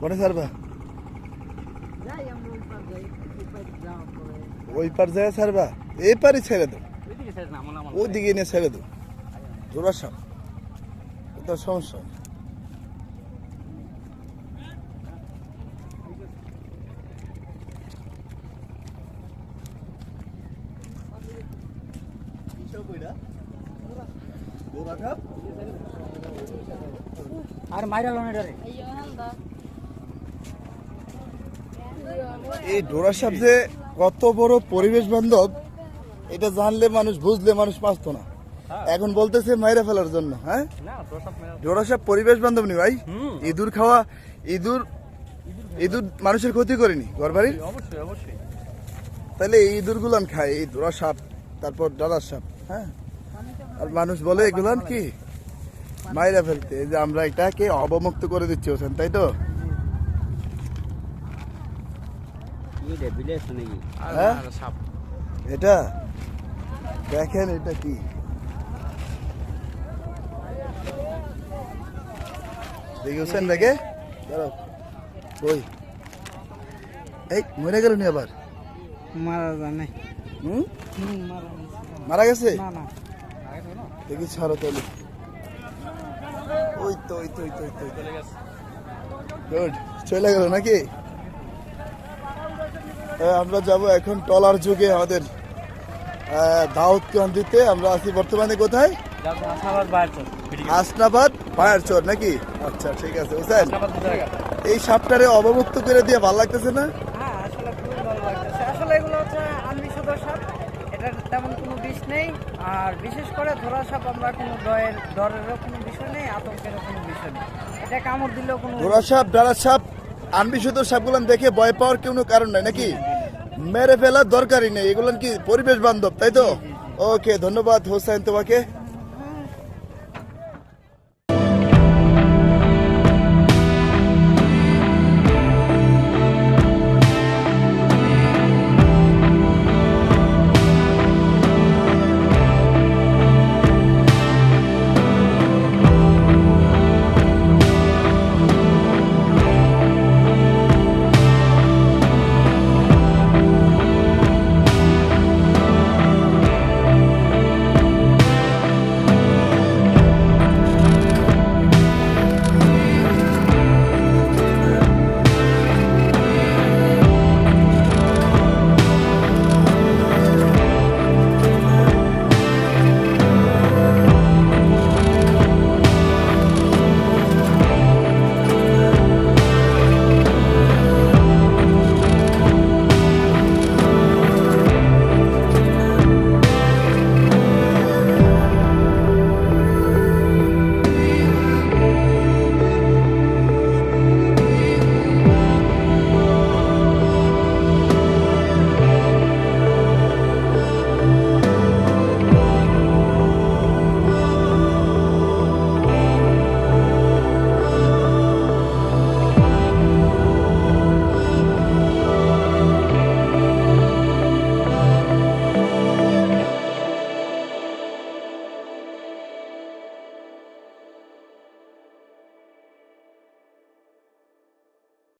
কোনে ছাড়বা? যাই আমরা ওই পার যায় ছাড়বা? এই পারই ছেড়ে দাও ওইদিকে ছেড়ে না আমার আমার ওই দিকে নিয়ে ছেড়ে দাও জোড়া সাপ। তো সমস্যা। আর মাইরা লোন এটারে এই ডোরা সাপ যে কত বড় পরিবেশ বান্ধব এটা জানলে মানুষ বুঝলে মানুষ বাঁচতো না। এখন বলতেছে মাইরা ফেলার জন্য হ্যাঁ? ডোরা সাপ পরিবেশ বান্ধব নি ভাই? ইঁদুর খাওয়া ইঁদুর ইঁদুর মানুষের ক্ষতি করেনি ঘর বাড়ির তাহলে এই ইঁদুর গুলান খায় এই ডোরা সাপ তারপর ডলার সাপ হ্যাঁ? আর মানুষ বলে এগুলান কি? মাইরা ফেলতে যে আমরা এটাকে অবমুক্ত করে দিচ্ছি ওখান তাই তো কি রে বিলেছ নাকি হ্যাঁ? এটা? দেখেন এটা কি? দেখেছেন দেখে এই মরে গেল নি আবার? মারা হুম? হুম মারা মারা গেছে? না না। দেখি ছাড়ো তাহলে। ওই তো ওই তো ওই তো ওই তো। চলে গেছে। গুড। চলে গেল নাকি? আমরা যাব এখন টলার যুগে আমাদের কান্দিতে আমরা আছি বর্তমানে কোথায়? যাব আসাবার বাইরে চল হাসনাবাদ পায়ের চর নাকি? আচ্ছা ঠিক আছে জায়গা এই সাপটারে অবমুক্ত করে দিয়ে ভালো লাগতেছে না? হ্যাঁ আসলে খুবই ভালো লাগতেছে। আসলে এগুলো হচ্ছে আনবিশুদ্ধ সাপ। এটার তেমন কোনো বিষ নেই। আর বিশেষ করে ধরা সাপ আমরা কোনো দয়ের ডরেরও কোনো বিষয় নেই আতঙ্কেরও কোনো বিষয় নেই। এটা কামড় দিলেও কোনো ঘোড়া সাপ সাপ আনবিশুদ্ধ সাপগুলো দেখে ভয় পাওয়ার কোনো কারণ নাই নাকি? মেরে ফেলার দরকারই নেই। এগুলো কি পরিবেশ বান্ধব তাই তো? ওকে ধন্যবাদ হোসেন তোমাকে।